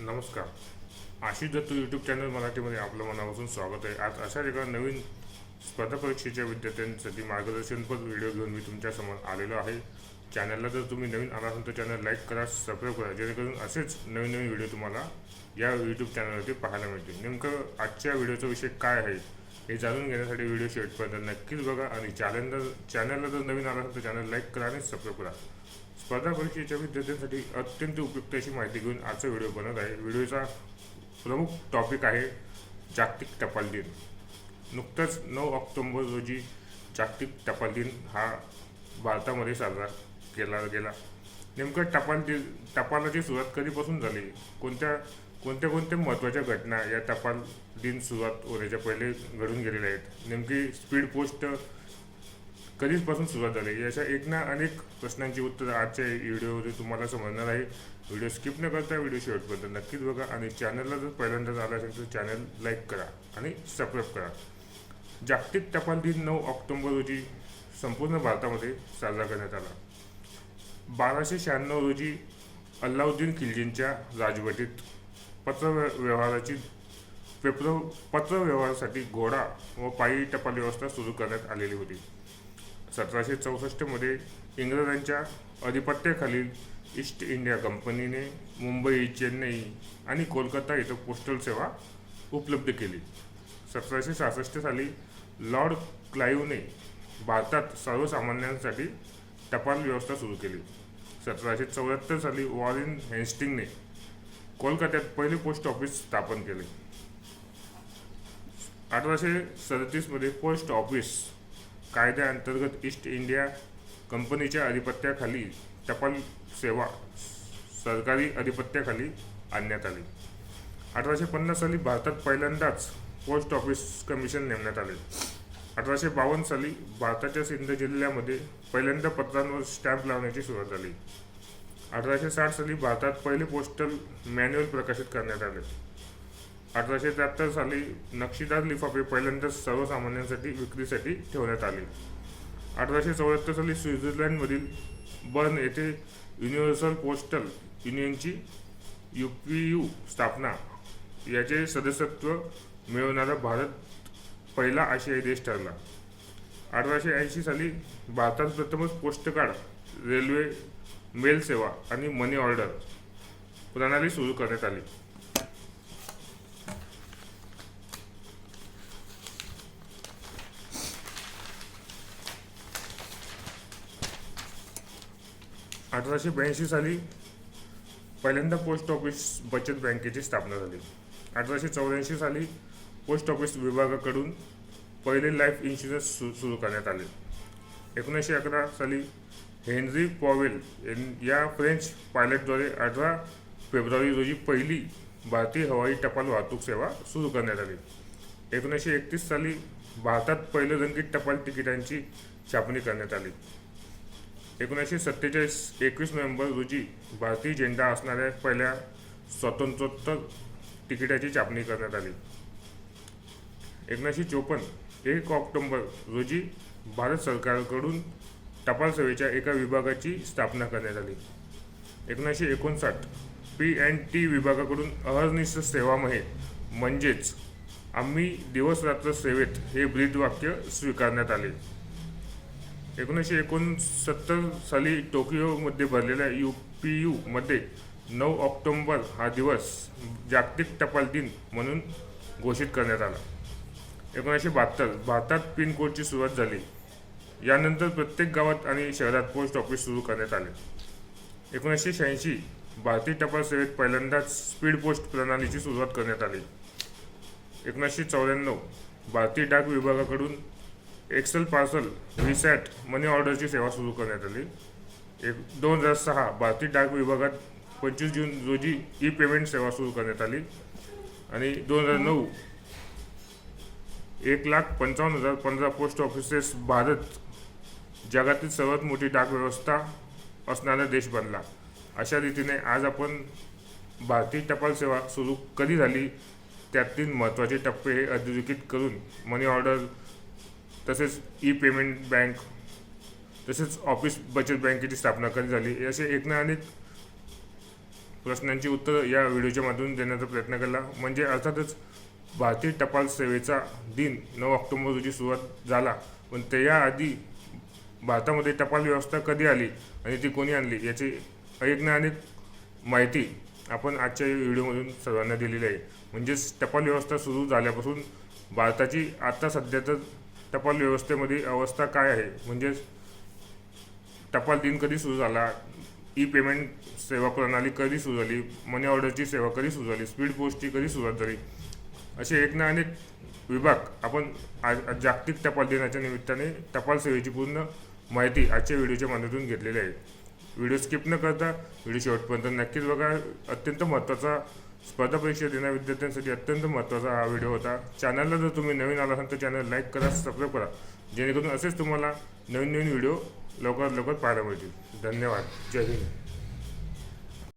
नमस्कार. Ashish Datta YouTube channel मराठीमध्ये आपलं मनापासून स्वागत आहे. आज अशा एका नवीन स्पर्धा परीक्षेच्या विद्यार्थ्यांसाठी मार्गदर्शनपर व्हिडिओ घेऊन मी तुमच्यासमोर आलेलो आहे. चॅनलला जर तुम्ही नवीन आला असाल तर चॅनल लाईक करा सबस्क्राईब करा जेणेकरून असेच नवीन नवीन व्हिडिओ तुम्हाला या यूट्यूब चॅनलवरती पाहायला मिळतील. नेमकं आजच्या व्हिडिओचा विषय काय आहे हे जाणून घेण्यासाठी व्हिडिओ शेवटपर्यंत नक्कीच बघा. आणि चॅनल चॅनलला जर नवीन आला असेल तर चॅनल लाईक करा आणि सबस्क्राईब करा. स्पर्धा परीक्षेच्या विद्यार्थ्यांसाठी अत्यंत उपयुक्त अशी माहिती घेऊन आजचा व्हिडिओ बनत आहे. व्हिडिओचा प्रमुख टॉपिक आहे जागतिक टपाल दिन. नुकतंच नऊ ऑक्टोबर रोजी जागतिक टपाल दिन हा भारतामध्ये साजरा केला गेला. नेमकं टपाल दिन टपालाची सुरुवात कधीपासून झाली? कोणत्या कोणत्या कोणत्या महत्त्वाच्या घटना या टपाल दिन सुरुवात होण्याच्या पहिले घडून गेलेल्या आहेत? नेमकी स्पीड पोस्ट कधीचपासून सुरुवात झाली? याच्या एक ना अनेक प्रश्नांची उत्तर आजच्या व्हिडिओमध्ये तुम्हाला समजणार आहे. व्हिडिओ स्किप न करता व्हिडिओ शेवटपर्यंत नक्कीच बघा आणि चॅनलला जर पहिल्यांदाच आला असेल तर चॅनल लाईक करा आणि सबस्क्राईब करा. जागतिक टपाल दिन नऊ ऑक्टोबर रोजी संपूर्ण भारतामध्ये साजरा करण्यात आला. बाराशे शहाण्णव रोजी अल्लाउद्दीन खिलजींच्या राजवटीत पत्र व्यवहाराची पेपर पत्र व्यवहारासाठी घोडा व पायी टपाल व्यवस्था सुरू करण्यात आलेली होती. सतराशे चौसष्टमध्ये इंग्रजांच्या अधिपत्याखालील ईस्ट इंडिया कंपनीने मुंबई चेन्नई आणि कोलकाता इथं पोस्टल सेवा उपलब्ध केली. सतराशे सहासष्ट साली लॉर्ड क्लाईव्हने भारतात सर्वसामान्यांसाठी टपाल व्यवस्था सुरू केली. सतराशे चौऱ्याहत्तर साली वॉरेन हेन्स्टिंगने कोलकात्यात पहिले पोस्ट ऑफिस स्थापन केले. अठराशे सदतीसमध्ये पोस्ट ऑफिस कायद्याअंतर्गत ईस्ट इंडिया कंपनीच्या अधिपत्याखाली टपाल सेवा सरकारी अधिपत्याखाली आणण्यात आली. अठराशे पन्नास साली भारतात पहिल्यांदाच पोस्ट ऑफिस कमिशन नेमण्यात आले. अठराशे बावन्न साली भारताच्या सिंध जिल्ह्यामध्ये पहिल्यांदा पत्रांवर स्टॅम्प लावण्याची सुरुवात झाली. अठराशे साठ साली भारतात पहिले पोस्टल मॅन्युअल प्रकाशित करण्यात आले. अठराशे त्र्याहत्तर साली नक्षीदार लिफाफे पहिल्यांदाच सर्वसामान्यांसाठी विक्रीसाठी ठेवण्यात आले. अठराशे चौऱ्याहत्तर साली स्वित्झर्लंडमधील बर्न येथे युनिव्हर्सल पोस्टल युनियनची यू पी यू स्थापना याचे सदस्यत्व मिळवणारा भारत पहिला आशियाई देश ठरला. अठराशे ऐंशी साली भारतात प्रथमच पोस्टकार्ड रेल्वे मेल सेवा आणि मनी ऑर्डर प्रणाली सुरू करण्यात आली. अठराशे ब्याऐंशी साली पहिल्यांदा पोस्ट ऑफिस बचत बँकेची स्थापना झाली. अठराशे चौऱ्याऐंशी साली पोस्ट ऑफिस विभागाकडून पहिले लाईफ इन्शुरन्स सु सुरू करण्यात आले. एकोणीसशे अकरा साली हेनरी पॉवेल या फ्रेंच पायलटद्वारे अठरा फेब्रुवारी रोजी पहिली भारतीय हवाई टपाल वाहतूक सेवा सुरू करण्यात आली. एकोणीसशे एकतीस साली भारतात पहिले रंगीत टपाल तिकिटांची छापणी करण्यात आली. एकोणीसशे सत्तेचाळीस एकवीस नोव्हेंबर रोजी भारतीय झेंडा असणाऱ्या पहिल्या स्वातंत्र्योत्तर तिकिटाची छापणी करण्यात आली. एकोणीसशे चोपन्न एक ऑक्टोबर रोजी भारत सरकारकडून टपाल सेवेच्या एका विभागाची स्थापना करण्यात आली. एकोणीसशे एकोणसाठ पी अँड टी विभागाकडून अहर्निश सेवामहे म्हणजेच आम्ही दिवस रात्र सेवेत हे ब्रीदवाक्य स्वीकारण्यात आले. एकोणीसशे एकोणसत्तर साली टोकियोमध्ये भरलेल्या यू पी यूमध्ये नऊ ऑक्टोंबर हा दिवस जागतिक टपाल दिन म्हणून घोषित करण्यात आला. एकोणीसशे बहात्तर भारतात पिनकोडची सुरुवात झाली. यानंतर प्रत्येक गावात आणि शहरात पोस्ट ऑफिस सुरू करण्यात आले. एकोणीसशे शहाऐंशी भारतीय टपाल सेवेत पहिल्यांदाच स्पीड पोस्ट प्रणालीची सुरुवात करण्यात आली. एकोणीसशे चौऱ्याण्णव भारतीय डाक विभागाकडून एक्सेल पार्सल व्हीसॅट मनी ऑर्डरची सेवा सुरू करण्यात आली. एक दोन हजार सहा भारतीय डाक विभागात पंचवीस जून रोजी ई पेमेंट सेवा सुरू करण्यात आली. आणि दोन हजार नऊ एक लाख पंचावन्न हजार पंधरा पोस्ट ऑफिसेस भारत जगातील सर्वात मोठी डाक व्यवस्था असणारा देश बनला. अशा रीतीने आज आपण भारतीय टपाल सेवा सुरू कधी झाली? त्यातील महत्त्वाचे टप्पे हे अधोरेखित करून मनी ऑर्डर तसेच ई पेमेंट बँक तसेच ऑफिस बचत बँकेची स्थापना कधी झाली? असे एक ना अनेक प्रश्नांची उत्तरं या व्हिडिओच्या माध्यमातून देण्याचा प्रयत्न केला. म्हणजे अर्थातच भारतीय टपाल सेवेचा दिन नऊ ऑक्टोबर रोजी सुरुवात झाला. पण त्याआधी भारतामध्ये टपाल व्यवस्था कधी आली आणि ती कोणी आणली याची अनेक ना अनेक माहिती आपण आजच्या व्हिडिओमधून सर्वांना दिलेली आहे. म्हणजेच टपाल व्यवस्था सुरू झाल्यापासून भारताची आत्ता सध्या तर टपाल व्यवस्थेमध्ये अवस्था काय आहे? म्हणजेच टपाल दिन कधी सुरू झाला? ई पेमेंट सेवा प्रणाली कधी सुरू झाली? मनी ऑर्डरची सेवा कधी सुरू झाली? स्पीड पोस्टची कधी सुरुवात झाली? असे एक ना अनेक विभाग आपण आज जागतिक टपाल दिनाच्या निमित्ताने टपाल सेवेची पूर्ण माहिती आजच्या व्हिडिओच्या माध्यमातून घेतलेली आहे. व्हिडिओ स्किप न करता व्हिडिओ शेवटपर्यंत नक्कीच बघा. अत्यंत महत्त्वाचा स्पर्धा परीक्षा देणाऱ्या विद्यार्थ्यांसाठी अत्यंत महत्त्वाचा हा व्हिडिओ होता. चॅनलला जर तुम्ही नवीन आला असाल तर चॅनल लाईक करा सबस्क्राईब करा. जेणेकरून असेच तुम्हाला नवीन नवीन व्हिडिओ लवकरात लवकर पाहायला मिळतील. धन्यवाद. जय हिंद.